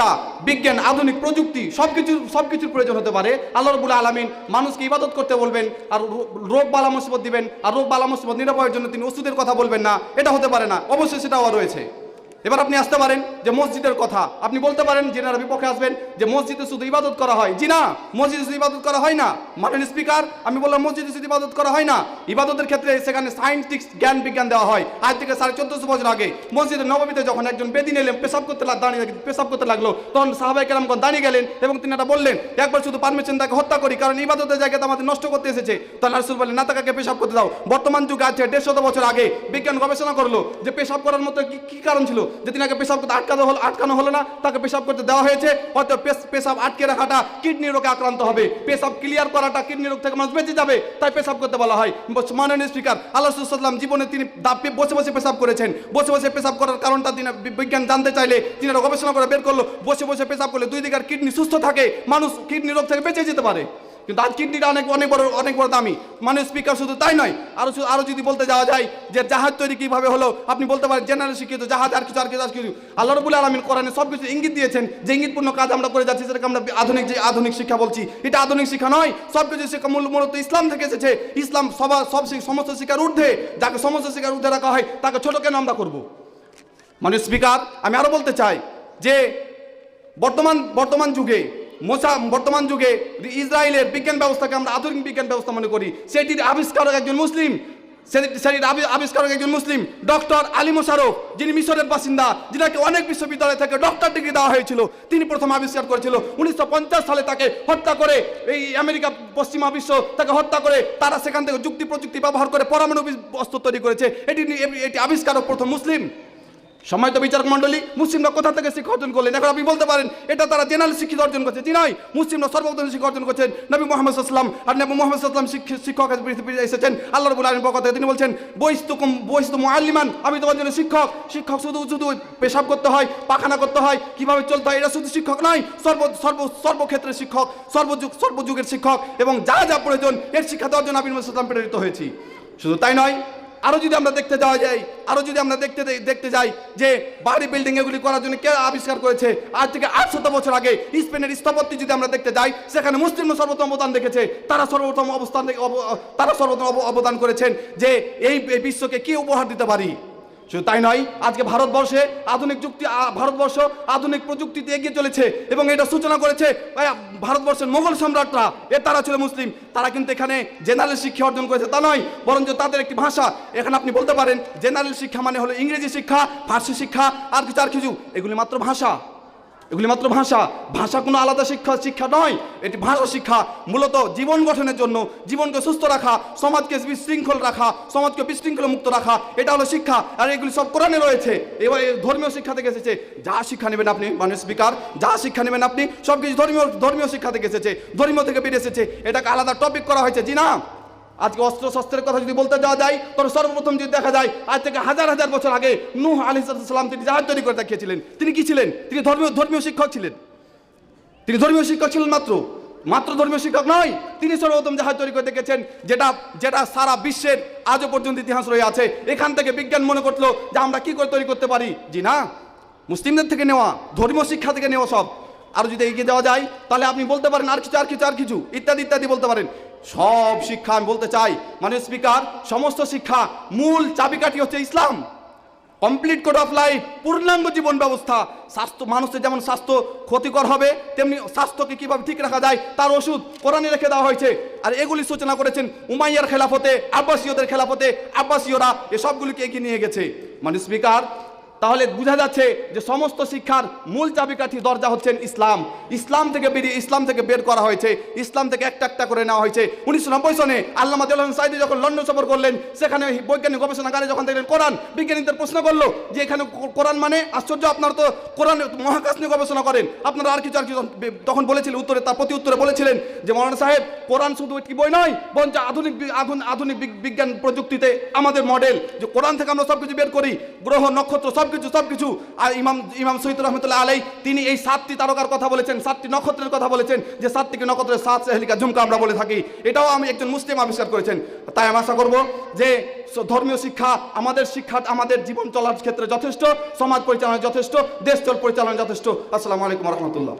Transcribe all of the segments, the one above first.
চিকিৎসা, বিজ্ঞান, আধুনিক প্রযুক্তি সব কিছু সব কিছুর প্রয়োজন হতে পারে। আল্লাহ রবুল আলমিন মানুষকে ইবাদত করতে বলবেন, আর রোগ বালা মুসিবত দিবেন, আর রোগ বালা মুসিবত নিরাপয়ের জন্য তিনি ওষুধের কথা বলবেন না, এটা হতে পারে না। অবশ্যই সেটাও রয়েছে। এবার আপনি আসতে পারেন যে মসজিদের কথা। আপনি বলতে পারেন যেনারা বিপক্ষে আসবেন যে মসজিদে শুধু ইবাদত করা হয়। জি না মসজিদে শুধু ইবাদত করা হয় না। মাননীয় স্পিকার, আমি বললাম মসজিদে শুধু ইবাদত করা হয় না। ইবাদতের ক্ষেত্রে সেখানে সায়েন্টিফিক জ্ঞান বিজ্ঞান দেওয়া হয়। আজ থেকে সাড়ে চোদ্দশো বছর আগে মসজিদের নবমীতে যখন একজন বেদিন এলেন, পেশাব করতে দাঁড়িয়ে পেশাব করতে লাগল, তখন সাহাবাই কেরামগণ দাঁড়িয়ে গেলেন এবং তিনি এটা বললেন একবার শুধু পারমিশন তাকে হত্যা করি, কারণ ইবাদতের জায়গাতে আমাদের নষ্ট করতে এসেছে। তখন রাসুল বলেন না, তাকে পেশাব করতে দাও। বর্তমান যুগে আছে দেড়শত বছর আগে বিজ্ঞান গবেষণা করল যে পেশাব করার মতো কি কারণ ছিল? যে তিনি আগে পেশাব করতে আটকানো হলো আটকানো হলো না, তাকে পেশাব করতে দেওয়া হয়েছে, হয়তো পেশ- পেশাব আটকে রাখাটা কিডনি রোগে আক্রান্ত হবে। পেশাব ক্লিয়ার করাটা কিডনি রোগ থেকে মানুষ বেঁচে যাবে, তাই পেশাব করতে বলা হয়। মাননীয় স্পিকার আল্লাহ জীবনে তিনি বসে বসে পেশাব করেছেন। বসে বসে পেশাব করার কারণটা তিনি বিজ্ঞান জানতে চাইলে তিনি গবেষণা করে বের করল। বসে বসে পেশাব করলে দুই দিকের কিডনি সুস্থ থাকে, মানুষ কিডনি রোগ থেকে বেঁচে যেতে পারে। কিন্তু আজ কিডনিটা অনেক অনেক বড় অনেক বড় দামি। মানে স্পিকার শুধু তাই নয়, আরও শু- আরও যদি বলতে যাওয়া যায় যে জাহাজ তৈরি কীভাবে হলো, আপনি বলতে পারেন জেনারেল শিক্ষিত, জাহাজ আর কিছু আর কিছু আর কিছু। আল্লাহ রবুল আলমিন কোরআনে সব কিছু ইঙ্গিত দিয়েছেন যে ইঙ্গিতপূর্ণ কাজ আমরা করে যাচ্ছি, সেটাকে আমরা আধুনিক যে আধুনিক শিক্ষা বলছি। এটা আধুনিক শিক্ষা নয় সব কিছু শিক্ষা মূল মূলত ইসলাম থেকে এসেছে। ইসলাম সবার সব সমস্ত শিক্ষার ঊর্ধ্বে, যাকে সমস্ত শিক্ষার ঊর্ধ্বে রাখা হয়, তাকে ছোট কেন আমরা করব? মানে স্পিকার আমি আরও বলতে চাই যে বর্তমান বর্তমান যুগে মোসা বর্তমান যুগে ইসরায়েলের বিজ্ঞান ব্যবস্থাকে আমরা আধুনিক বিজ্ঞান ব্যবস্থা মনে করি। সেটির আবিষ্কারক একজন মুসলিম। সেটি- সেটির আবি- আবিষ্কারক একজন মুসলিম, ডক্টর আলী মোশারফ যিনি মিশরের বাসিন্দা, যিনাকে অনেক বিশ্ববিদ্যালয় থেকে ডক্টর ডিগ্রি দেওয়া হয়েছিল। তিনি প্রথম আবিষ্কার করেছিল। উনিশশো পঞ্চাশ সালে তাকে হত্যা করে এই আমেরিকা, পশ্চিমা বিশ্ব তাকে হত্যা করে তারা সেখান থেকে যুক্তি প্রযুক্তি ব্যবহার করে পরমাণু অস্ত্র তৈরি করেছে। এটি এটি আবিষ্কারক প্রথম মুসলিম। সম্মানিত বিচারক মন্ডলী মুসলিমরা কোথা থেকে শিক্ষা অর্জন করলেন? এখন আপনি বলতে পারেন, এটা তারা জেনারেল শিক্ষিত অর্জন করছে। জি নয়, মুসলিমরা সর্বপ্রথম শিক্ষা অর্জন করছেন নবী মোহাম্মদ সাল্লাম আর নবী মোহাম্মদ সাল্লাম শিক্ষক এসেছেন। আল্লাহ রবুল আলমীর পক্ষ তিনি বলছেন বৈস্তকুম বৈস্ত মুআল্লিমান, আমি তোমার জন্য শিক্ষক। শিক্ষক শুধু শুধু পেশাব করতে হয়, পাখানা করতে হয়, কীভাবে চলতে হয়, এটা শুধু শিক্ষক নয়, সর্ব সর্ব সর্বক্ষেত্রের শিক্ষক, সর্বযুগ সর্বযুগের শিক্ষক এবং যা যা প্রয়োজন, এর শিক্ষা দেওয়ার জন্য আমি সাল্লাম প্রেরিত হয়েছি। শুধু তাই নয় আরও যদি আমরা দেখতে যাওয়া যায় আরও যদি আমরা দেখতে দেখতে যাই যে বাড়ি বিল্ডিং এগুলি করার জন্য কে আবিষ্কার করেছে, আজ থেকে আটশত বছর আগে স্পেনের স্থপতি যদি আমরা দেখতে যাই, সেখানে মুসলিমরা সর্বোত্তম অবদান দেখেছে, তারা সর্বোত্তম অবস্থান তারা সর্বোত্তম অব- অবদান করেছেন যে এই বিশ্বকে কি উপহার দিতে পারি? শুধু তাই নয়, আজকে ভারতবর্ষে আধুনিক যুক্তি ভারতবর্ষ আধুনিক প্রযুক্তিতে এগিয়ে চলেছে এবং এটা সূচনা করেছে ভারতবর্ষের মোগল সম্রাটরা। এ তারা ছিল মুসলিম, তারা কিন্তু এখানে জেনারেল শিক্ষা অর্জন করেছে, তা নয়, বরঞ্চ তাদের একটি ভাষা। এখানে আপনি বলতে পারেন, জেনারেল শিক্ষা মানে হলো ইংরেজি শিক্ষা, ফার্সি শিক্ষা আর কিছু আর কিছু এগুলি মাত্র ভাষা। এগুলি মাত্র ভাষা। ভাষা কোনো আলাদা শিক্ষা শিক্ষা নয়। এটি ভাষা শিক্ষা, মূলত জীবন গঠনের জন্য, জীবনকে সুস্থ রাখা, সমাজকে বিশৃঙ্খল রাখা, সমাজকে বিশৃঙ্খল মুক্ত রাখা, এটা হলো শিক্ষা। আর এগুলি সব কোরআনে রয়েছে। এবার ধর্মীয় শিক্ষা থেকে এসেছে, যা শিক্ষা নেবেন আপনি মানে স্পিকার, যা শিক্ষা নেবেন আপনি সব কিছু ধর্মীয় ধর্মীয় শিক্ষা থেকে এসেছে, ধর্মীয় থেকে বেরিয়ে এসেছে। এটাকে আলাদা টপিক করা হয়েছে। জি না? আজকে অস্ত্র শস্ত্রের কথা যদি বলতে যাওয়া যায়, তবে সর্বপ্রথম যদি দেখা যায়, আজ থেকে হাজার হাজার বছর আগে নূহ আলী সাল্লাম তিনি জাহাজ তৈরি করে দেখিয়েছিলেন। তিনি কি ছিলেন? তিনি ধর্মীয় ধর্মীয় শিক্ষক ছিলেন। তিনি ধর্মীয় শিক্ষক ছিলেন মাত্র। মাত্র ধর্মীয় শিক্ষক নয়, তিনি সর্বপ্রথম জাহাজ তৈরি করে দেখেছেন, যেটা যেটা সারা বিশ্বের আজও পর্যন্ত ইতিহাস রয়ে আছে। এখান থেকে বিজ্ঞান মনে করল যে আমরা কি করে তৈরি করতে পারি? জি না। মুসলিমদের থেকে নেওয়া, ধর্মীয় শিক্ষা থেকে নেওয়া সব। আর যদি এগিয়ে যাওয়া যায়, তাহলে আপনি বলতে পারেন আর কিছু আর কিছু আর কিছু। ইত্যাদি ইত্যাদি বলতে পারেন। সব শিক্ষা আমি বলতে চাই। মানে স্পিকার, সমস্ত শিক্ষা মূল চাবিকাঠি হচ্ছে ইসলাম। কমপ্লিট কোড অফ লাইফ, পূর্ণাঙ্গ জীবন ব্যবস্থা। স্বাস্থ্য, মানুষের যেমন স্বাস্থ্য ক্ষতিকর হবে, তেমনি স্বাস্থ্যকে কীভাবে ঠিক রাখা যায়, তার ওষুধ কোরআনে রেখে দেওয়া হয়েছে। আর এগুলি সূচনা করেছেন উমাইয়ার খেলাফতে, আব্বাসীয়দের খেলাফতে। আব্বাসীয়রা এসবগুলিকে এগিয়ে নিয়ে গেছে। মানে স্পিকার তাহলে বোঝা যাচ্ছে যে সমস্ত শিক্ষার মূল চাবিকাঠি দরজা হচ্ছেন ইসলাম। ইসলাম থেকে বেরিয়ে ইসলাম থেকে বের করা হয়েছে। ইসলাম থেকে একটা একটা করে নেওয়া হয়েছে। উনিশশো নব্বই সনে আল্লামা দেওয়ান সাইদি যখন লন্ডন সফর করলেন, সেখানে বৈজ্ঞানিক গবেষণাগারে যখন দেখলেন কোরআন, বিজ্ঞানীদের প্রশ্ন করল যে এখানে কোরআন মানে? আশ্চর্য, আপনার তো কোরআন মহাকাশ নিয়ে গবেষণা করেন। আপনারা আর কিছু আর কিছু তখন বলেছিলেন উত্তরে, তার প্রতি উত্তরে বলেছিলেন যে, মৌলানা সাহেব, কোরআন শুধু একটি বই নয়, বরঞ্চ আধুনিক আধুনিক বিজ্ঞান প্রযুক্তিতে আমাদের মডেল যে কোরআন থেকে আমরা সব কিছু বের করি, গ্রহ, নক্ষত্র সব সবকিছু সবকিছু। আর ইমাম ইমাম সৈয়দ রহমতুল্লাহ আলাই তিনি এই সাতটি তারকার কথা বলেছেন সাতটি নক্ষত্রের কথা বলেছেন যে সাতটিকে নক্ষত্রের সাত সেহেলিকা ঝুমকা আমরা বলে থাকি। এটাও আমি একজন মুসলিম আবিষ্কার করেছেন। তাই আমি আশা করব যে ধর্মীয় শিক্ষা আমাদের শিক্ষা আমাদের জীবন চলার ক্ষেত্রে যথেষ্ট সমাজ পরিচালনা যথেষ্ট দেশ চল পরিচালনা যথেষ্ট। আসসালামু আলাইকুম রহমতুল্লাহ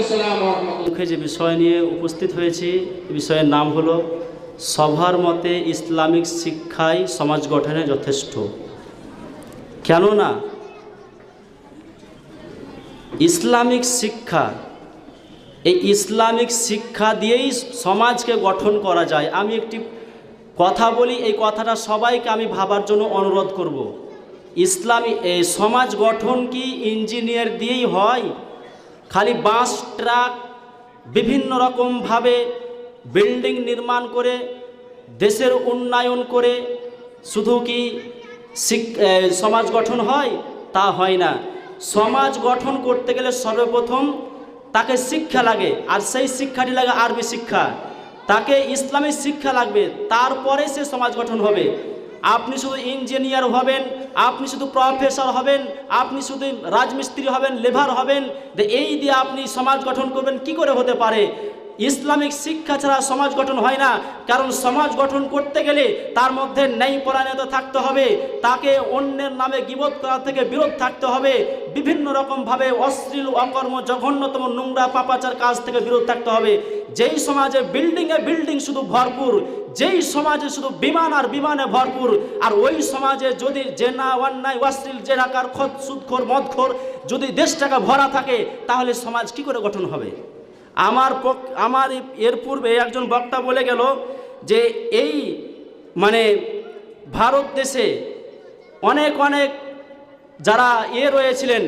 আসসালাম ওয়া রাহমাতুল্লাহ। মুখে যে বিষয় নিয়ে উপস্থিত হয়েছি এই বিষয়ের নাম হলো সভার মতে ইসলামিক শিক্ষাই সমাজ গঠনে যথেষ্ট। কেননা ইসলামিক শিক্ষা, এই ইসলামিক শিক্ষা দিয়েই সমাজকে গঠন করা যায় আমি একটি কথা বলি, এই কথাটা সবাইকে আমি ভাবার জন্য অনুরোধ করব। ইসলামী, এই সমাজ গঠন কি ইঞ্জিনিয়ার দিয়েই হয় খালি বাঁশ ট্রাক, বিভিন্ন রকমভাবে বিল্ডিং নির্মাণ করে, দেশের উন্নয়ন করে, শুধু কি সমাজ গঠন হয়, তা হয় না। সমাজ গঠন করতে গেলে সর্বপ্রথম তাকে শিক্ষা লাগে, আর সেই শিক্ষাটি লাগে আরবি শিক্ষা। তাকে ইসলামিক শিক্ষা লাগবে, তারপরে সে সমাজ গঠন হবে। আপনি শুধু ইঞ্জিনিয়ার হবেন, আপনি শুধু প্রফেসর হবেন, আপনি শুধু রাজমিস্ত্রি হবেন, লেবার হবেন এই দিয়ে আপনি সমাজ গঠন করবেন, কি করে হতে পারে? ইসলামিক শিক্ষা ছাড়া সমাজ গঠন হয় না। কারণ সমাজ গঠন করতে গেলে তার মধ্যে ন্যায় পরায়ণতা থাকতে হবে। তাকে অন্যের নামে গিবোধ করা থেকে বিরোধ থাকতে হবে। বিভিন্ন রকমভাবে অশ্লীল, অকর্ম, জঘন্যতম, নোংরা, পাপাচার কাজ থেকে বিরোধ থাকতে হবে। যেই সমাজে বিল্ডিংয়ে বিল্ডিং শুধু ভরপুর, যেই সমাজে শুধু বিমান আর বিমানে ভরপুর, আর ওই সমাজে যদি জেনা, অন্যায়, অশ্লীল, জেনাকার খত সুদখোর, মদখোর যদি দেশটাকে ভরা থাকে, তাহলে সমাজ কি করে গঠন হবে? আমার আমার এর পূর্বে একজন বক্তা বলে গেল যে এই মানে ভারত দেশে অনেক অনেক যারা এ রয়েছিলেন,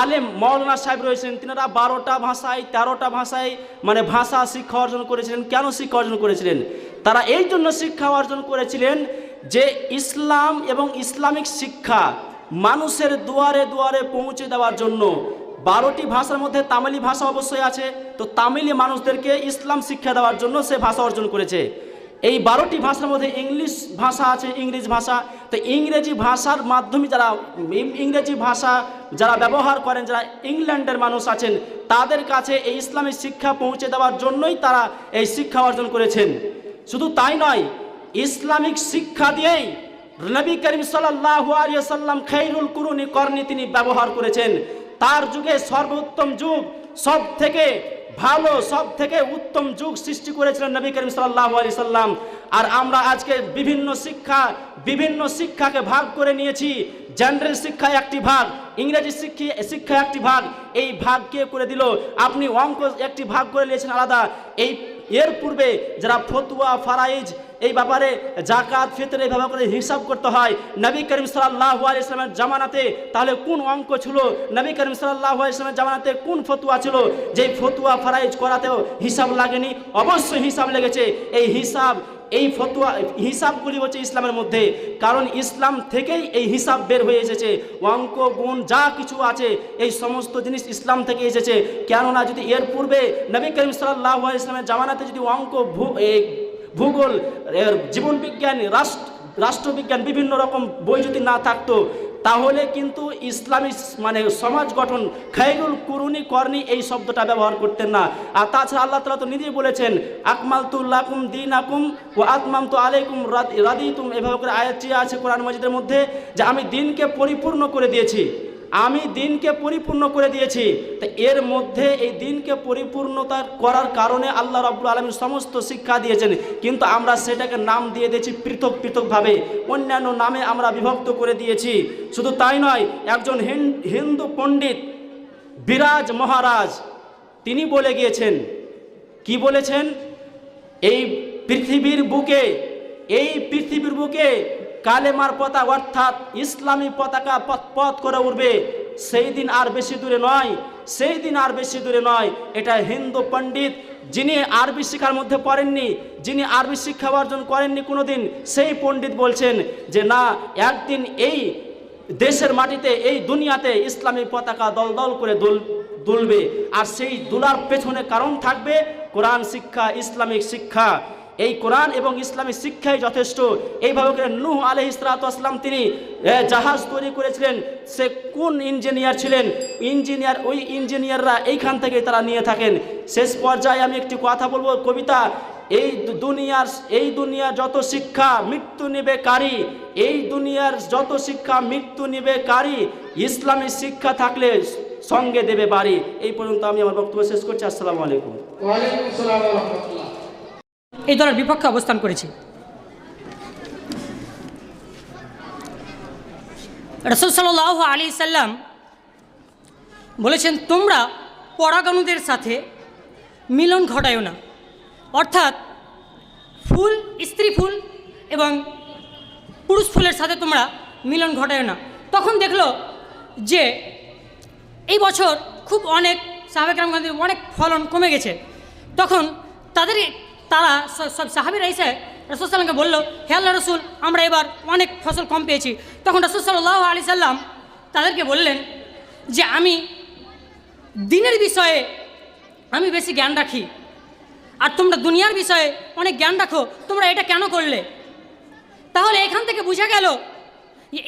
আলেম মৌলানা সাহেব রয়েছেন তিনারা বারোটা ভাষায়, তেরোটা ভাষায় মানে ভাষা শিক্ষা অর্জন করেছিলেন। কেন শিক্ষা অর্জন করেছিলেন? তারা এই জন্য শিক্ষা অর্জন করেছিলেন যে ইসলাম এবং ইসলামিক শিক্ষা মানুষের দুয়ারে দুয়ারে পৌঁছে দেওয়ার জন্য বারোটি ভাষার মধ্যে তামিলি ভাষা অবশ্যই আছে। তো তামিলি মানুষদেরকে ইসলাম শিক্ষা দেওয়ার জন্য সে ভাষা অর্জন করেছে। এই বারোটি ভাষার মধ্যে ইংলিশ ভাষা আছে, ইংরেজি ভাষা। তো ইংরেজি ভাষার মাধ্যমে যারা ইংরেজি ভাষা যারা ব্যবহার করেন, যারা ইংল্যান্ডের মানুষ আছেন, তাদের কাছে এই ইসলামী শিক্ষা পৌঁছে দেওয়ার জন্যই তারা এই শিক্ষা অর্জন করেছেন। শুধু তাই নয়, ইসলামিক শিক্ষা দিয়েই নবী করিম সাল্লাল্লাহু আলাইহি সাল্লাম খাইরুল কুরুনি কর্ণি তিনি ব্যবহার করেছেন। তার যুগে সর্বোত্তম যুগ সব থেকে ভালো সব থেকে উত্তম যুগ সৃষ্টি করেছিলেন নবী করিম সাল্লাল্লাহু আলাইহি সাল্লাম। আর আমরা আজকে বিভিন্ন শিক্ষা, বিভিন্ন শিক্ষাকে ভাগ করে নিয়েছি। জেনারেল শিক্ষা একটি ভাগ, ইংরেজি শিক্ষা শিক্ষা একটি ভাগ। এই ভাগ কে করে দিল? আপনি অঙ্ক একটি ভাগ করে নিয়েছেন আলাদা। এই, এর পূর্বে যারা ফতুয়া, ফারাইজ এই ব্যাপারে জাকাত ফিতর এইভাবে করে হিসাব করতে হয়। নবী করিম সাল্লাল্লাহু আলাইহি ইসলামের জামানাতে তাহলে কোন অঙ্ক ছিল? নবী করিম সাল্লাল্লাহু আলাইহি ইসলামের জামানাতে কোন ফতুয়া ছিল? যে ফতুয়া ফারাইজ করাতেও হিসাব লাগেনি। অবশ্যই হিসাব লেগেছে। এই হিসাব, এই ফতুয়া, হিসাবগুলি হচ্ছে ইসলামের মধ্যে। কারণ ইসলাম থেকেই এই হিসাব বের হয়ে এসেছে। অঙ্ক, গুণ, যা কিছু আছে, এই সমস্ত জিনিস ইসলাম থেকে এসেছে। কেননা যদি এর পূর্বে নবী করিম সাল্লাহ ইসলামের জামানাতে যদি অঙ্ক এই ভূগোল, এর জীবনবিজ্ঞান রাষ্ট্র রাষ্ট্রবিজ্ঞান বিভিন্ন রকম বই যদি না থাকতো, তাহলে কিন্তু ইসলামী মানে সমাজ গঠন খাইরুল কুরুনি করনি এই শব্দটা ব্যবহার করতেন না। আর তাছাড়া আল্লাহ তালা তো নিজেই বলেছেন আকমাল তুল্লাকুম দিন আকুম ও আতমাম তো আলাইকুম রাদি তুম এভাবে করে আয়াতটি আছে কোরআন মজিদের মধ্যে, যে আমি দিনকে পরিপূর্ণ করে দিয়েছি। আমি দিনকে পরিপূর্ণ করে দিয়েছি। তা এর মধ্যে এই দিনকে পরিপূর্ণতা করার কারণে আল্লাহ রব্বুল আলমী সমস্ত শিক্ষা দিয়েছেন। কিন্তু আমরা সেটাকে নাম দিয়ে দিয়েছি পৃথক পৃথকভাবে। অন্যান্য নামে আমরা বিভক্ত করে দিয়েছি। শুধু তাই নয়, একজন হিন- হিন্দু পণ্ডিত বিরাজ মহারাজ, তিনি বলে গিয়েছেন, কি বলেছেন? এই পৃথিবীর বুকে, এই পৃথিবীর বুকে কালেমার পতাকা অর্থাৎ ইসলামী পতাকা পথ করে উঠবে সেই দিন আর বেশি দূরে নয়, সেই দিন আর বেশি দূরে নয়। এটা হিন্দু পণ্ডিত যিনি আরবি শিক্ষার মধ্যে পড়েননি, যিনি আরবি শিক্ষা অর্জন করেননি কোনোদিন, সেই পণ্ডিত বলছেন যে না, একদিন এই দেশের মাটিতে, এই দুনিয়াতে ইসলামী পতাকা দল দল করে দুল, দুলবে। আর সেই দুলার পেছনে কারণ থাকবে, কোরআন শিক্ষা, ইসলামিক শিক্ষা। এই কোরআন এবং ইসলামী শিক্ষাই যথেষ্ট। এইভাবে করে নূহ আলহ ইসলাতাম তিনি জাহাজ তৈরি করেছিলেন। সে কোন ইঞ্জিনিয়ার ছিলেন? ইঞ্জিনিয়ার, ওই ইঞ্জিনিয়াররা এইখান থেকে তারা নিয়ে থাকেন। শেষ পর্যায়ে আমি একটি কথা বলব, কবিতা, এই দুনিয়ার এই দুনিয়ার যত শিক্ষা মৃত্যু নিবে কারি, এই দুনিয়ার যত শিক্ষা মৃত্যু নিবে কারি, ইসলামী শিক্ষা থাকলে সঙ্গে দেবে বাড়ি। এই পর্যন্ত আমি আমার বক্তব্য শেষ করছি। আসসালামু আলাইকুম। ওয়ালাইকুম আসসালাম এই দলের বিপক্ষে অবস্থান করেছি। রসুল সাল্লাহ আলী সাল্লাম বলেছেন, তোমরা পরাগানুদের সাথে মিলন ঘটায়ও না। অর্থাৎ ফুল, স্ত্রী ফুল এবং পুরুষ ফুলের সাথে তোমরা মিলন ঘটায় না। তখন দেখল যে এই বছর খুব অনেক সাহাবেকরামগঞ্জের অনেক ফলন কমে গেছে। তখন তাদের তারা সব সাহাবিরা এসে রসুল সাল্লামকে বলল, হে আল্লাহ রসুল, আমরা এবার অনেক ফসল কম পেয়েছি। তখন রসুল সাল্লাহ আলি সাল্লাম তাদেরকে বললেন যে, আমি দিনের বিষয়ে আমি বেশি জ্ঞান রাখি আর তোমরা দুনিয়ার বিষয়ে অনেক জ্ঞান রাখো। তোমরা এটা কেন করলে? তাহলে এখান থেকে বুঝা গেল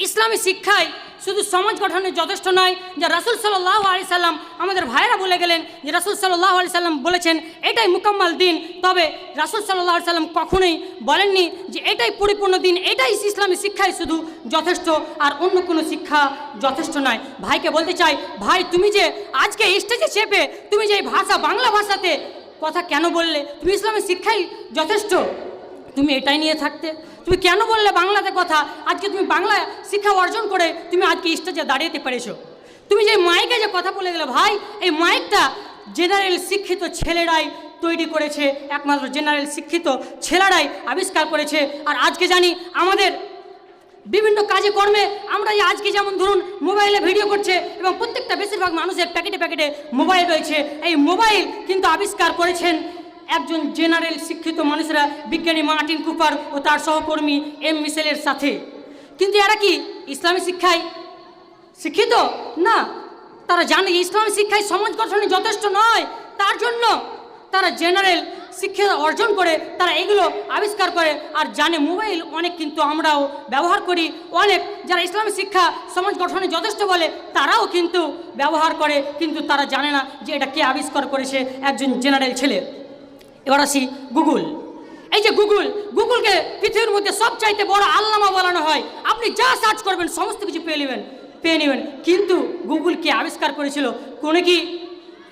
ইসলামী শিক্ষায় শুধু সমাজ গঠনে যথেষ্ট নয় যে রাসুল সাল্লাহ আলি সাল্লাম আমাদের ভাইয়েরা বলে গেলেন যে রাসুল সাল্লাহ আলি সাল্লাম বলেছেন এটাই মুকাম্মাল দিন তবে রাসুল সাল্লাহ আলি সাল্লাম কখনোই বলেননি যে এটাই পরিপূর্ণ দিন এটাই ইসলামী শিক্ষাই শুধু যথেষ্ট আর অন্য কোনো শিক্ষা যথেষ্ট নয় ভাইকে বলতে চাই ভাই তুমি যে আজকে স্টেজে চেপে তুমি যে ভাষা বাংলা ভাষাতে কথা কেন বললে? তুমি ইসলামী শিক্ষাই যথেষ্ট? তুমি এটাই নিয়ে থাকতে। তুমি কেন বললে বাংলাতে কথা? আজকে তুমি বাংলা শিক্ষা অর্জন করে তুমি আজকে স্টেজে দাঁড়িয়েতে পেরেছ। তুমি যে মাইকে যে কথা বলে গেলে, ভাই, এই মাইকটা জেনারেল শিক্ষিত ছেলেরাই তৈরি করেছে, একমাত্র জেনারেল শিক্ষিত ছেলেরাই আবিষ্কার করেছে। আর আজকে জানি আমাদের বিভিন্ন কাজে কর্মে আমরা এই আজকে যেমন ধরুন মোবাইলে ভিডিও করছে এবং প্রত্যেকটা বেশিরভাগ মানুষের প্যাকেটে প্যাকেটে মোবাইল রয়েছে। এই মোবাইল কিন্তু আবিষ্কার করেছেন একজন জেনারেল শিক্ষিত মানুষরা বিজ্ঞানী মার্টিন কুপার ও তার সহকর্মী এম মিসেলের সাথে। কিন্তু এরা কি ইসলামী শিক্ষায় শিক্ষিত? না, তারা জানে ইসলামী শিক্ষায় সমাজ গঠনে যথেষ্ট নয়। তার জন্য তারা জেনারেল শিক্ষা অর্জন করে, তারা এগুলো আবিষ্কার করে আর জানে মোবাইল অনেক, কিন্তু আমরাও ব্যবহার করি অনেক। যারা ইসলামী শিক্ষা সমাজ গঠনে যথেষ্ট বলে, তারাও কিন্তু ব্যবহার করে, কিন্তু তারা জানে না যে এটা কে আবিষ্কার করেছে একজন জেনারেল ছেলে। এবার আসি গুগল। এই যে গুগল, গুগলকে পৃথিবীর মধ্যে সবচাইতে বড় আল্লামা বলানো হয়। আপনি যা সার্চ করবেন, সমস্ত কিছু পেয়ে নেবেন পেয়ে নেবেন। কিন্তু গুগল কে আবিষ্কার করেছিল? কোনো কি?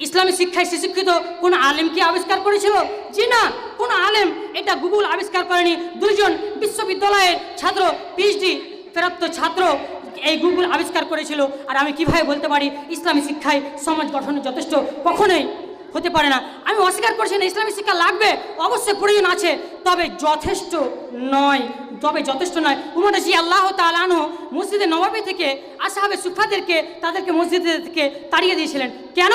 ইসলামী শিক্ষায় শিক্ষিত কোন আলেম কি আবিষ্কার করেছিল? জি না, কোন আলেম এটা গুগল আবিষ্কার করেনি। দুজন বিশ্ববিদ্যালয়ের ছাত্র পিএইচডি প্রাপ্ত ছাত্র এই গুগল আবিষ্কার করেছিল। আর আমি কীভাবে বলতে পারি, ইসলামী শিক্ষায় সমাজ গঠনে যথেষ্ট? কখনোই। হতে পারে না। আমি অস্বীকার করছি না, ইসলামী শিক্ষা লাগবে, অবশ্যই প্রয়োজন আছে। তবে যথেষ্ট নয়, তবে যথেষ্ট নয়। উমর জি আল্লাহ তালানো মসজিদে নবাবী থেকে আসাহাবে সুফাদেরকে তাদেরকে মসজিদে থেকে তাড়িয়ে দিয়েছিলেন। কেন?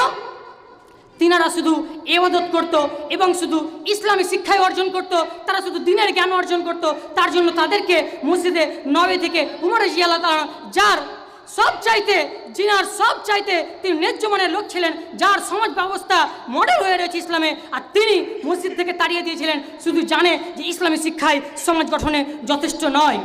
তিনারা শুধু এবাদত করত এবং শুধু ইসলামী শিক্ষায় অর্জন করত, তারা শুধু দিনের জ্ঞান অর্জন করত, তার জন্য তাদেরকে মসজিদে নবে থেকে উমর জিয়াল্লাহ যার সব চাইতে জিনার সব চাইতে তিনি ন্যায্য মানের লোক ছিলেন, যার সমাজ ব্যবস্থা মডেল হয়ে রয়েছে ইসলামে। আর তিনি মসজিদ থেকে তাড়িয়ে দিয়েছিলেন, শুধু জানে যে ইসলামী শিক্ষায় সমাজ গঠনে যথেষ্ট নয়।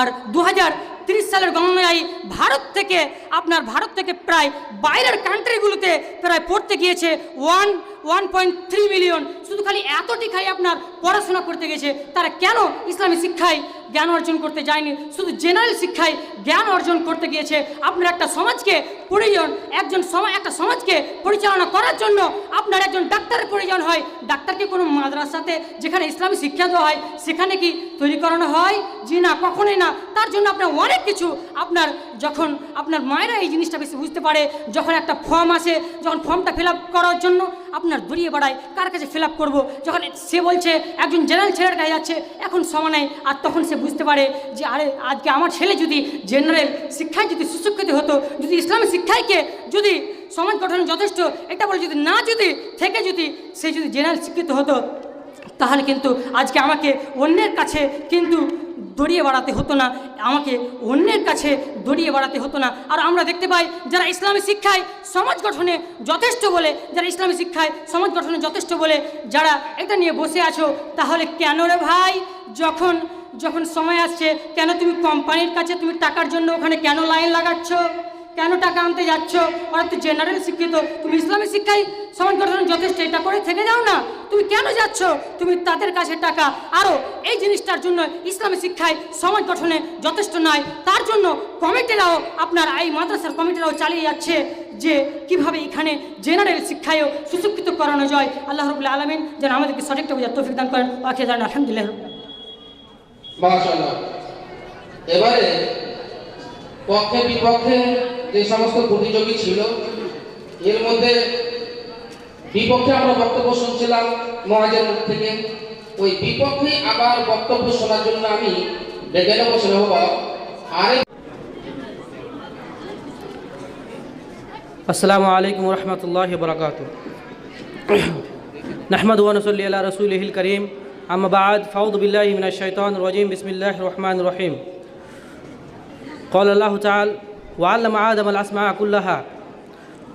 আর দু হাজার তিরিশ সালের গণনায় ভারত থেকে, আপনার ভারত থেকে প্রায় বাইরের কান্ট্রিগুলোতে প্রায় পড়তে গিয়েছে one one point three million শুধু খালি এতটি খাই আপনার পড়াশোনা করতে গেছে তারা কেন ইসলামী শিক্ষায় জ্ঞান অর্জন করতে যায়নি। শুধু জেনারেল শিক্ষায় জ্ঞান অর্জন করতে গিয়েছে। আপনার একটা সমাজকে প্রয়োজন একজন সময় একটা সমাজকে পরিচালনা করার জন্য আপনার একজন ডাক্তারের প্রয়োজন হয়। ডাক্তারকে কোনো মাদ্রাসাতে যেখানে ইসলামী শিক্ষা দেওয়া হয়, সেখানে কি তৈরি করানো হয়? জি না, কখনোই না। তার জন্য আপনার অনেক কিছু আপনার যখন আপনার মায়েরা এই জিনিসটা বেশি বুঝতে পারে, যখন একটা ফর্ম আসে, যখন ফর্মটা ফিল করার জন্য আপনার দড়িয়ে বাড়ায়, কার কাছে ফিল করব? যখন সে বলছে, একজন জেনারেল ছেলের কাছে যাচ্ছে, এখন সময় নেই, আর তখন সে বুঝতে পারে যে আরে, আজকে আমার ছেলে যদি জেনারেল শিক্ষায় যদি সুশিক্ষিত হতো, যদি ইসলামী শিক্ষায়কে যদি সমাজ গঠনে যথেষ্ট এটা বলে যদি না যদি থেকে যদি সে যদি জেনারেল শিক্ষিত হতো, তাহলে কিন্তু আজকে আমাকে অন্যের কাছে কিন্তু দড়িয়ে বাড়াতে হতো না, আমাকে অন্যের কাছে দড়িয়ে বাড়াতে হতো না। আর আমরা দেখতে পাই যারা ইসলামী শিক্ষায় সমাজ গঠনে যথেষ্ট বলে, যারা ইসলামী শিক্ষায় সমাজ গঠনে যথেষ্ট বলে, যারা এটা নিয়ে বসে আছো, তাহলে কেন রে ভাই? যখন যখন সময় আসছে, কেন তুমি কোম্পানির কাছে তুমি টাকার জন্য ওখানে কেন লাইন লাগাচ্ছ? কেন টাকা আনতে যাচ্ছ? ওরা তো জেনারেল শিক্ষিত। তুমি ইসলামী শিক্ষায় সমাজ গঠন যথেষ্ট, এটা করে থেকে যাও না। তুমি কেন যাচ্ছ? তুমি তাদের কাছে টাকা। আরও এই জিনিসটার জন্য ইসলামী শিক্ষায় সমাজ গঠনে যথেষ্ট নয়। তার জন্য কমিটিরাও আপনার এই মাদ্রাসার কমিটিরাও চালিয়ে যাচ্ছে যে কীভাবে এখানে জেনারেল শিক্ষায়ও সুশিক্ষিত করানো যায়। আল্লাহ রবুল্লা আলমিন যেন আমাদেরকে সঠিকটা বোঝার তৌফিক দান করেন। আলহামদুলিল্লাহ মাশাআল্লাহ। এবারে পক্ষে বিপক্ষে যে সমস্ত প্রতিযোগী ছিল, এর মধ্যে বিপক্ষে আমরা বক্তব্য শুনছিলাম মহাজের মুখ থেকে। ওই বিপক্ষে আবার বক্তব্য শোনার জন্য আমি ডেকে নেব সেটা হব আরেক আসসালামু আলাইকুম রহমতুল্লাহ বরকাত নাহমদ ওয়ানসল্লি আল্লাহ রসুল করিম। أما بعد فأعوذ بالله من الشيطان الرجيم بسم الله الرحمن الرحيم قال الله تعالى وعلم آدم الأسماء كلها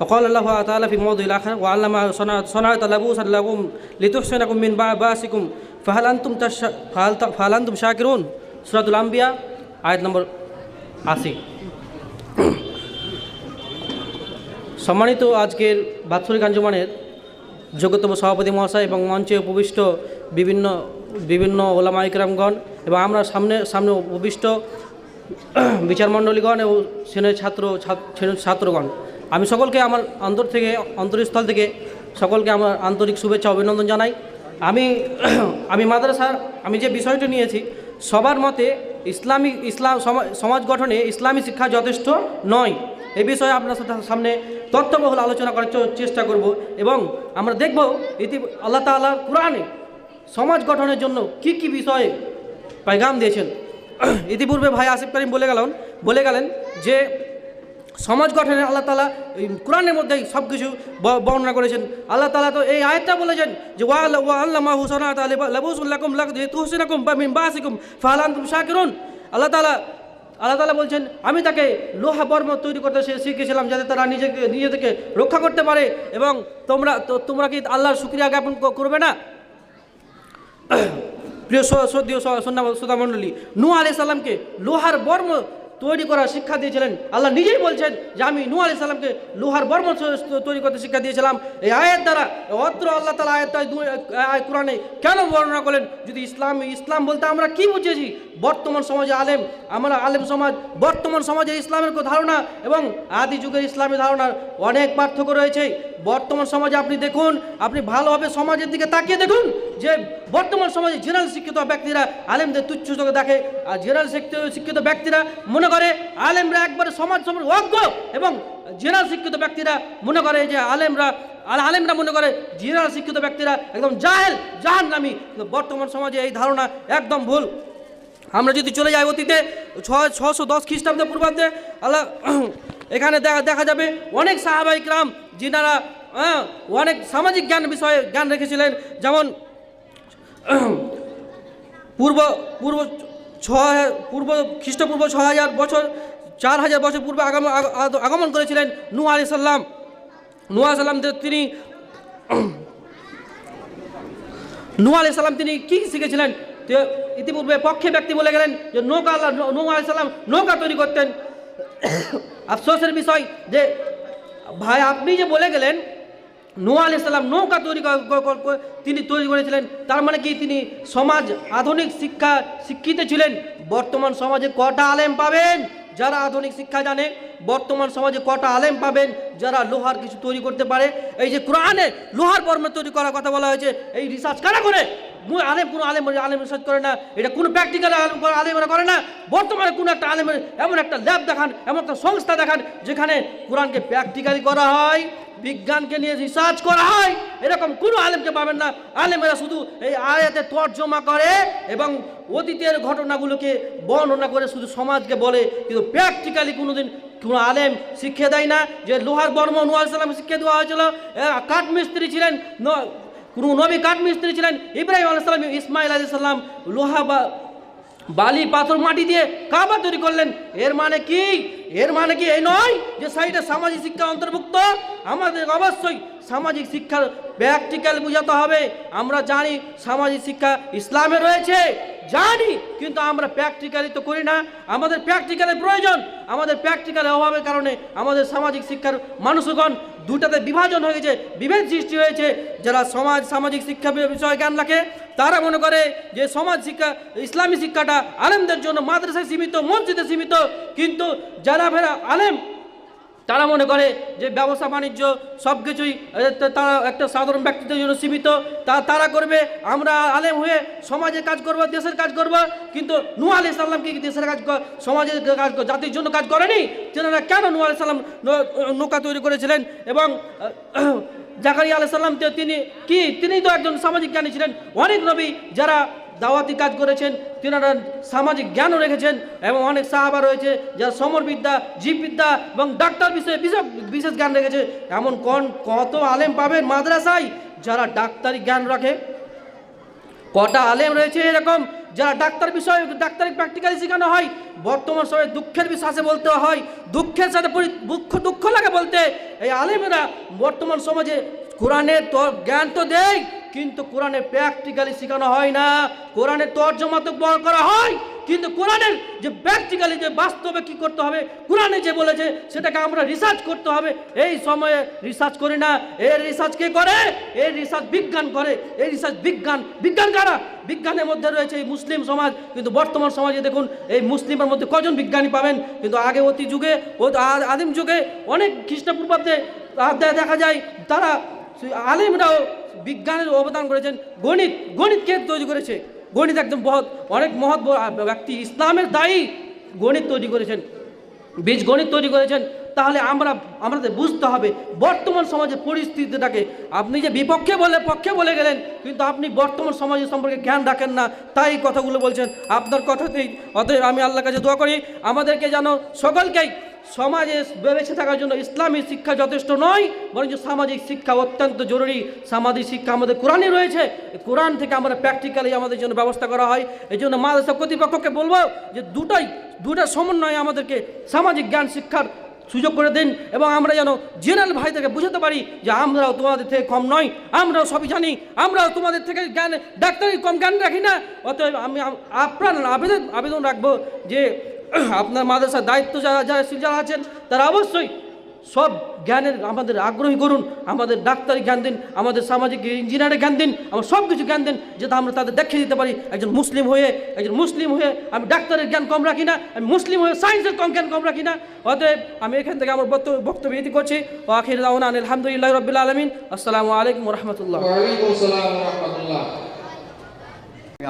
وقال الله تعالى في موضع الآخر وعلم صنعة صنعة لبوسا لكم لتحسنكم من بأسكم فهل أنتم تش... فهل... فهل أنتم شاكرون سورة الأنبياء آية نمبر 80 সম্মানিত আজকের বাৎসরিক আঞ্জুমানের যোগ্যতম সভাপতি মহাশয় এবং মঞ্চে উপবিষ্ট বিভিন্ন বিভিন্ন ওলামা ইকরামগণ এবং আমরা সামনে সামনে উপবিষ্ট বিচারমণ্ডলীগণ এবং সেনের ছাত্র ছাত- ছাত্রগণ। আমি সকলকে আমার অন্তর থেকে, অন্তরস্থল থেকে সকলকে আমার আন্তরিক শুভেচ্ছা, অভিনন্দন জানাই। আমি আমি মাদ্রাসার, আমি যে বিষয়টি নিয়েছি, সবার মতে ইসলামী, ইসলাম, সমা- সমাজ গঠনে ইসলামী শিক্ষা যথেষ্ট নয়। এ বিষয়ে আপনার সাথে সামনে তথ্যবহুল আলোচনা করার চেষ্টা করব এবং আমরা দেখব ইতি, আল্লাহ তাআলা কোরআনে সমাজ গঠনের জন্য কি কি বিষয়ে পাইগাম দিয়েছেন? ইতিপূর্বে ভাই আসিফ করিম বলে গেলেন বলে গেলেন যে সমাজ গঠনে আল্লাহ তালা কোরআনের মধ্যেই সব কিছু বর্ণনা করেছেন। আল্লাহ তালা তো এই আয়টা বলেছেন যে, ওয়া আল্লাহ ওয়া আল্লাহ আল্লাহ তালা আল্লাহ তালা বলছেন, আমি তাকে লোহা বর্ম তৈরি করতে শি- শিখিয়েছিলাম যাতে তারা নিজেকে নিজেদেরকে রক্ষা করতে পারে এবং তোমরা তোমরা কি আল্লাহর শুক্রিয়া জ্ঞাপন করবে না? প্রিয় সদ্য শ্রোতা মণ্ডলী নু আলি সাল্লামকে লোহার বর্ম তৈরি করার শিক্ষা দিয়েছিলেন। আল্লাহ নিজেই বলছেন যে আমি নু আলি সাল্লামকে লোহার বর্ম তৈরি করতে শিক্ষা দিয়েছিলাম। এই আয়ের দ্বারা অত্র আল্লাহ তালা আয়াত আয় কোরআনে কেন বর্ণনা করলেন? যদি ইসলাম ইসলাম বলতে আমরা কি বুঝেছি? বর্তমান সমাজে আলেম, আমরা আলেম সমাজ, বর্তমান সমাজে ইসলামের ধারণা এবং আদি যুগের ইসলামের ধারণার অনেক পার্থক্য রয়েছে। বর্তমান সমাজে আপনি দেখুন, আপনি ভালোভাবে সমাজের দিকে তাকিয়ে দেখুন যে বর্তমান সমাজে জেনারেল শিক্ষিত ব্যক্তিরা আলেমদের তুচ্ছ চোখে দেখে, আর জেনারেল শিক্ষিত শিক্ষিত ব্যক্তিরা মনে করে আলেমরা একবারে সমাজ সমাজ অজ্ঞ এবং জেনারেল শিক্ষিত ব্যক্তিরা মনে করে যে আলেমরা আর আলেমরা মনে করে জেনারেল শিক্ষিত ব্যক্তিরা একদম জাহেল জাহান নামি বর্তমান সমাজে এই ধারণা একদম ভুল। আমরা যদি চলে যাই অতীতে ছয় ছশো দশ খ্রিস্টাব্দে পূর্বাব্দে আল্লাহ এখানে দেখা দেখা যাবে অনেক সাহাবাহিক রাম যিনারা হ্যাঁ, অনেক সামাজিক জ্ঞান বিষয়ে জ্ঞান রেখেছিলেন। যেমন পূর্ব পূর্ব ছ পূর্ব, খ্রিস্টপূর্ব ছ হাজার বছর, চার হাজার বছর পূর্বে আগমন আগমন করেছিলেন নূহ আলি সাল্লাম আলি সাল্লাম তিনি, নূহ আলি সাল্লাম তিনি কি শিখেছিলেন? ইতিপূর্বে পক্ষে ব্যক্তি বলে গেলেন যে নৌকা আল্লাহ নূহ আলি সাল্লাম নৌকা তৈরি করতেন। আফসোসের বিষয় যে, ভাই আপনি যে বলে গেলেন নূহ আলি সাল্লাম নৌকা তৈরি তিনি তৈরি করেছিলেন। তার মানে কি? তিনি সমাজ, আধুনিক শিক্ষা শিক্ষিত ছিলেন। বর্তমান সমাজে কটা আলেম পাবেন? যারা আধুনিক শিক্ষা জানে, বর্তমান সমাজে কটা আলেম পাবেন? যারা লোহার কিছু তৈরি করতে পারে। এই যে কোরআনে লোহার বর্ম তৈরি করার কথা বলা হয়েছে, এই রিসার্চ কারা করে? আলেম, কোনো আলেম আলেম রিসার্চ করে না। এটা কোনো প্র্যাকটিক্যাল আলেম আলেমরা করে না। বর্তমানে কোনো একটা আলেমের এমন একটা ল্যাব দেখান, এমন একটা সংস্থা দেখান, যেখানে কোরআনকে প্র্যাকটিক্যালি করা হয়, বিজ্ঞানকে নিয়ে রিসার্চ করা হয়। এরকম কোনো আলেমকে পাবেন না। আলেমেরা শুধু এই আয়াতে তর্জমা করে এবং অতীতের ঘটনাগুলোকে বর্ণনা করে শুধু সমাজকে বলে, কিন্তু প্র্যাকটিক্যালি কোনোদিন কোনো আলেম শিক্ষা দেয় না। যে লোহার বর্ম নোয়াল সালাম শিক্ষা দেওয়া হয়েছিল। কাঠমিস্ত্রি ছিলেন কোনো নবী কাঠমিস্ত্রি ছিলেন, ইব্রাহিম আলাইসাল্লাম ইসমাইল আলি সাল্লাম লোহা বা বালি, পাথর, মাটি দিয়ে কাবা তৈরি করলেন। এর মানে কি? এর মানে কি? এই নয় যে সাইডে সামাজিক শিক্ষা অন্তর্ভুক্ত। আমাদের অবশ্যই সামাজিক শিক্ষার প্র্যাকটিক্যাল বোঝাতে হবে। আমরা জানি সামাজিক শিক্ষা ইসলামে রয়েছে। জানি, কিন্তু আমরা প্র্যাকটিক্যালি তো করি না। আমাদের প্র্যাকটিক্যালের প্রয়োজন। আমাদের প্র্যাকটিক্যালের অভাবের কারণে আমাদের সামাজিক শিক্ষার মানুষগণ দুটাতে বিভাজন হয়ে গেছে, বিভেদ সৃষ্টি হয়েছে। যারা সমাজ, সামাজিক শিক্ষা বিষয়ে জ্ঞান রাখে, তারা মনে করে যে সমাজ শিক্ষা, ইসলামী শিক্ষাটা আলেমদের জন্য মাদ্রাসায় সীমিত, মসজিদে সীমিত। কিন্তু যারা ফেরা আলেম তারা মনে করে যে ব্যবসা, বাণিজ্য সব কিছুই তারা একটা সাধারণ ব্যক্তিদের জন্য সীমিত। তা, তারা করবে, আমরা আলেম হয়ে সমাজে কাজ করব, দেশের কাজ করব, কিন্তু নূ আলি সাল্লাম কি দেশের কাজ সমাজের কাজ জাতির জন্য কাজ করেনি? তেনারা কেন নূ আলি সাল্লাম নৌকা তৈরি করেছিলেন? এবং জাকারিয়া আলাই সাল্লাম তো তিনি কি তিনি তো একজন সামাজিক জ্ঞানী ছিলেন। অনেক নবী যারা দাওয়াতি কাজ করেছেন, তিনারা সামাজিক জ্ঞানও রেখেছেন এবং অনেক সাহাবা রয়েছে যারা সমরবিদ্যা, জীববিদ্যা এবং ডাক্তার বিষয়ে বিশেষ বিশেষ জ্ঞান রেখেছে। এমন কোন, কত আলেম পাবেন মাদ্রাসায় যারা ডাক্তারি জ্ঞান রাখে? কটা আলেম রয়েছে এরকম যারা ডাক্তার বিষয়ে, ডাক্তারি প্র্যাকটিক্যালি শেখানো হয়? বর্তমান সময়ে দুঃখের বিশ্বাসে বলতে হয়, দুঃখের সাথে দুঃখ দুঃখ লাগে বলতে। এই আলেমেরা বর্তমান সমাজে কোরআনের জ্ঞান তো দেয় কিন্তু কোরআনের প্র্যাকটিক্যালি শেখানো হয় না। কোরআনের তর্জমা তো বড় করা হয়, কিন্তু কোরআনের যে প্র্যাকটিক্যালি যে বাস্তবে কি করতে হবে, কোরআনে যে বলেছে, সেটাকে আমরা রিসার্চ করতে হবে। এই সময়ে রিসার্চ করি না। এর রিসার্চ কে করে? এর রিসার্চ বিজ্ঞান করে। এই রিসার্চ বিজ্ঞান বিজ্ঞান কারা? বিজ্ঞানের মধ্যে রয়েছে এই মুসলিম সমাজ। কিন্তু বর্তমান সমাজে দেখুন, এই মুসলিমের মধ্যে কজন বিজ্ঞানী পাবেন? কিন্তু আগে অতি যুগে ও আদিম যুগে অনেক খ্রিস্টপূর্বাব্দে দেখা যায়, তারা আলিমরাও বিজ্ঞানের অবদান করেছেন। গণিত গণিত কে তৈরি করেছে? গণিত একদম বহুত অনেক মহৎ ব্যক্তি। ইসলামের দায়ী গণিত তৈরি করেছেন। বীজ গণিত তৈরি করেছেন। তাহলে আমরা, আমাদের বুঝতে হবে, বর্তমান সমাজের পরিস্থিতিটাকে। আপনি যে বিপক্ষে বলে, পক্ষে বলে গেলেন, কিন্তু আপনি বর্তমান সমাজের সম্পর্কে জ্ঞান রাখেন না। তাই কথাগুলো বলছেন। আপনার কথাতেই অতএব আমি আল্লাহর কাছে দোয়া করি। আমাদেরকে যেন সকলকেই সমাজে বেঁচে থাকার জন্য ইসলামী শিক্ষা যথেষ্ট নয়, বরঞ্চ সামাজিক শিক্ষা অত্যন্ত জরুরি। সামাজিক শিক্ষা আমাদের কোরআনই রয়েছে। কোরআন থেকে আমরা প্র্যাকটিক্যালি আমাদের জন্য ব্যবস্থা করা হয়। এই জন্য মাদ্রাসা কর্তৃপক্ষকে বলব যে দুটাই, দুটা সমন্বয়ে আমাদেরকে সামাজিক জ্ঞান শিক্ষার সুযোগ করে দিন এবং আমরা যেন জেনারেল ভাইদেরকে বুঝাতে পারি যে আমরাও তোমাদের থেকে কম নয়, আমরাও সবই জানি, আমরাও তোমাদের থেকে জ্ঞান, ডাক্তারি কম জ্ঞান রাখি না। অতএব আম- আপনার আবেদন আবেদন রাখব যে আপনার মাদ্রাসার দায়িত্ব যারা যারা যারা আছেন তারা অবশ্যই সব জ্ঞানের আমাদের আগ্রহী করুন। আমাদের ডাক্তারি জ্ঞান দিন আমাদের সামাজিক ইঞ্জিনিয়ারের জ্ঞান দিন আমরা সব কিছু জ্ঞান দিন যাতে আমরা তাদের দেখিয়ে দিতে পারি একজন মুসলিম হয়ে একজন মুসলিম হয়ে আমি ডাক্তারের জ্ঞান কম রাখি না আমি মুসলিম হয়ে সায়েন্সের কম জ্ঞান কম রাখি না। অতএব আমি এখান থেকে আমার বক্তব্য বক্তব্য ইতি করছি। ও আখির দাওয়ান আলহামদুলিল্লাহ রবিল আলমিন। আসসালামু আলাইকুম রহমতুল্লাহ। ওয়ালাইকুম আসসালাম ওয়া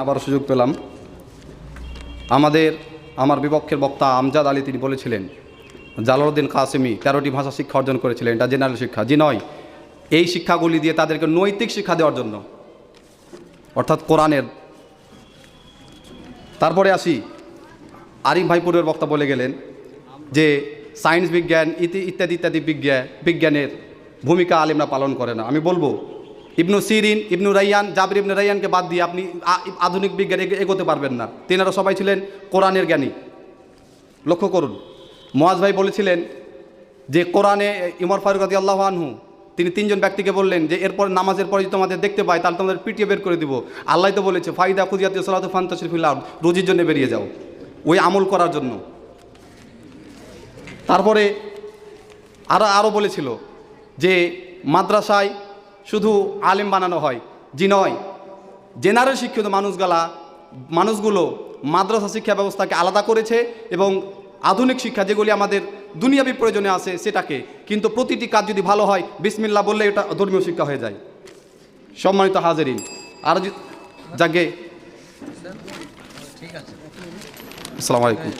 আবার সুযোগ পেলাম। আমাদের আমার বিপক্ষের বক্তা আমজাদ আলী তিনি বলেছিলেন, জালালউদ্দিন কাসেমি তেরোটি ভাষা শিক্ষা অর্জন করেছিলেন, এটা জেনারেল শিক্ষা। জি নয়, এই শিক্ষাগুলি দিয়ে তাদেরকে নৈতিক শিক্ষা দেওয়ার জন্য, অর্থাৎ কোরআনের। তারপরে আসি, আরিফ ভাইপুরের বক্তা বলে গেলেন যে, সায়েন্স বিজ্ঞান ইতি, ইত্যাদি ইত্যাদি বিজ্ঞান বিজ্ঞানের ভূমিকা আলিমরা পালন করে না। আমি বলব ইবনু সিরিন, ইবনু রাইয়ান, জাবির ইবনু রাইয়ানকে বাদ দিয়ে আপনি আধুনিক বিজ্ঞান এগ- এগোতে পারবেন না। তেনারা সবাই ছিলেন কোরআনের জ্ঞানী। লক্ষ্য করুন, মোয়াজ ভাই বলেছিলেন যে কোরআনে ইমর ফারুক আদি আল্লাহ আনহু, তিনি তিনজন ব্যক্তিকে বললেন যে এরপর নামাজের পরে যদি তোমাদের দেখতে পাই, তাহলে তোমাদের পিটিয়ে বের করে দিব। আল্লাহ তো বলেছে, ফাইদা খুদিয়াতি সালাত ফান্তাশরিফিল্লাহ রুজির জন্য বেরিয়ে যাও, ওই আমল করার জন্য। তারপরে আরও আরও বলেছিল যে মাদ্রাসায় শুধু আলেম বানানো হয় জি নয়। জেনারেল শিক্ষিত মানুষগুলা মানুষগুলো মাদ্রাসা শিক্ষা ব্যবস্থাকে আলাদা করেছে এবং আধুনিক শিক্ষা যেগুলি আমাদের দুনিয়াবি প্রয়োজনে আছে সেটাকে। কিন্তু প্রতিটি কাজ যদি ভালো হয় বিসমিল্লা বললে এটা ধর্মীয় শিক্ষা হয়ে যায়। সম্মানিত হাজারিন আর যাকে আসসালামু আলাইকুম।